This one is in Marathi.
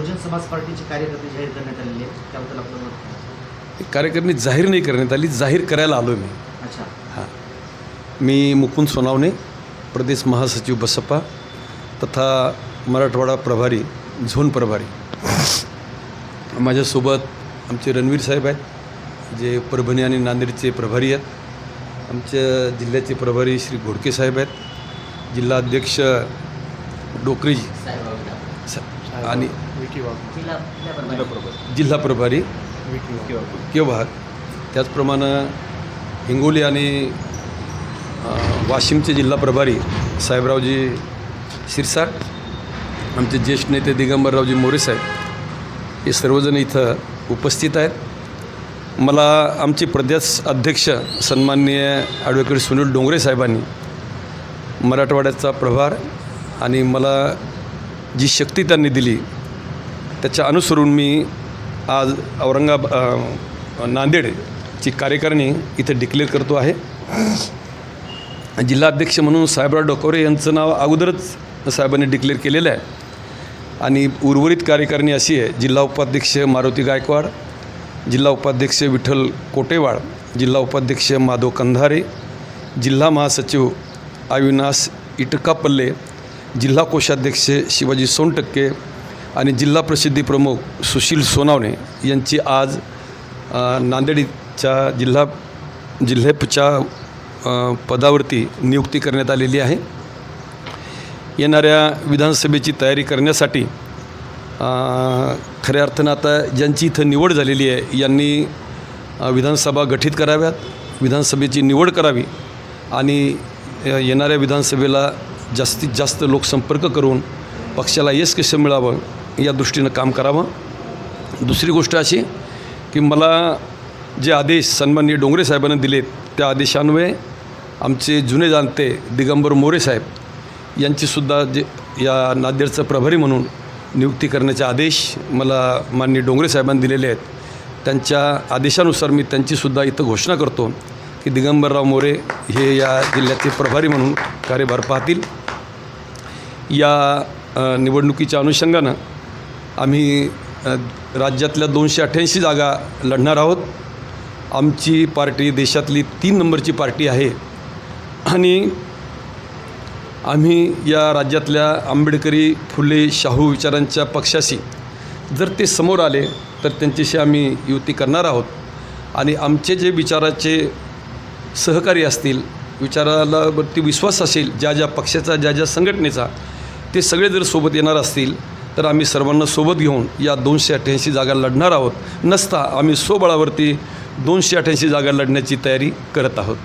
बहुजन समाज पार्टीचे कार्यकर्ते जाहीर करण्यात आलेले आहेत त्याबद्दल आपलं मत काय? कार्यकर्ते जाहीर नाही करण्यात आली जाहीर करायला आलो मी. अच्छा. हां. मी मुकुंद सोनावणे प्रदेश महासचिव बसप्पा तथा मराठवाडा प्रभारी झोन प्रभारी. माझ्यासोबत आमचे रणवीर साहेब आहेत जे परभणी आणि नांदेडचे प्रभारी आहेत. आमच्या जिल्ह्याचे प्रभारी श्री घोडके साहेब आहेत. जिल्हा अध्यक्ष डोकरेजी. स- आणि जिल्हा जिल्हा प्रभारी. जिल्हा प्रभारी. किंवा त्याचप्रमाणे हिंगोली आणि वाशिमचे जिल्हा प्रभारी साहेबरावजी शिरसाट आमचे ज्येष्ठ नेते दिगंबररावजी मोरे साहेब हे सर्वजण इथं उपस्थित आहेत. मला आमचे प्रदेश अध्यक्ष सन्माननीय ॲडव्होकेट सुनील डोंगरे साहेबांनी मराठवाड्याचा प्रभार आणि मला जी शक्ती त्यांनी दिली त्याच्या अनुसरून मी आज औरंगाबाद नांदेडची कार्यकारिणी इथे डिक्लेअर करतो आहे. जिल्हाध्यक्ष म्हणून साहेबराव डोकोरे यांचं नाव अगोदरच साहेबांनी डिक्लेअर केलेलं आहे. आणि उर्वरित कार्यकारिणी अशी आहे जिल्हा उपाध्यक्ष मारुती गायकवाड जिल्हा उपाध्यक्ष विठ्ठल कोटेवाड जिल्हा उपाध्यक्ष माधव कंधारे जिल्हा महासचिव अविनाश इटकापल्ले जिल्हा कोषाध्यक्ष शिवाजी सोनटक्के आणि जिल्हा प्रसिद्धी प्रमुख सुशील सोनावणे यांची आज नांदेडच्या जिल्हा जिल्ह्याच्या पदावरती नियुक्ती करण्यात आलेली आहे. येणाऱ्या विधानसभेची तयारी करण्यासाठी खऱ्या अर्थानं आता ज्यांची इथं निवड झालेली आहे यांनी विधानसभा गठीत कराव्यात विधानसभेची निवड करावी आणि येणाऱ्या विधानसभेला जास्तीत जास्त लोकसंपर्क करून पक्षाला यश कसं मिळावं या दृष्टीनं काम करावं. दुसरी गोष्ट अशी की मला जे आदेश सन्माननीय डोंगरे साहेबांना दिलेत त्या आदेशान्वये आमचे जुने जाणते दिगंबर मोरे साहेब यांचीसुद्धा जे या नांदेडचं प्रभारी म्हणून नियुक्ती करण्याचे आदेश मला माननीय डोंगरे साहेबांनी दिलेले आहेत. त्यांच्या आदेशानुसार मी त्यांचीसुद्धा इथं घोषणा करतो. की दिगंबरराव मोरे हे या जिल्ह्याचे प्रभारी म्हणून कार्यभार पाहतील. या निवडणुकीच्या अनुषंगानं आम्ही राज्यातल्या दोनशे अठ्ठ्याऐंशी जागा लढणार आहोत. आमची पार्टी देशातली तीन नंबरची पार्टी आहे. आणि आम्ही या राज्यातल्या आंबेडकरी फुले शाहू विचारांच्या पक्षाशी जर ते समोर आले तर त्यांच्याशी आम्ही युती करणार आहोत. आणि आमचे जे विचाराचे सहकारी असतील विचाराला वरती विश्वास असेल ज्या ज्या पक्षाचा ज्या ज्या संघटनेचा ते सगळे जर सोबत येणार असतील तर आम्ही सर्वांना सोबत घेऊन या दोनशे अठ्ठ्याऐंशी जागा लढणार आहोत. नसता आम्ही स्वबळावरती दोनशे अठ्ठ्याऐंशी जागा लढण्याची तयारी करत आहोत.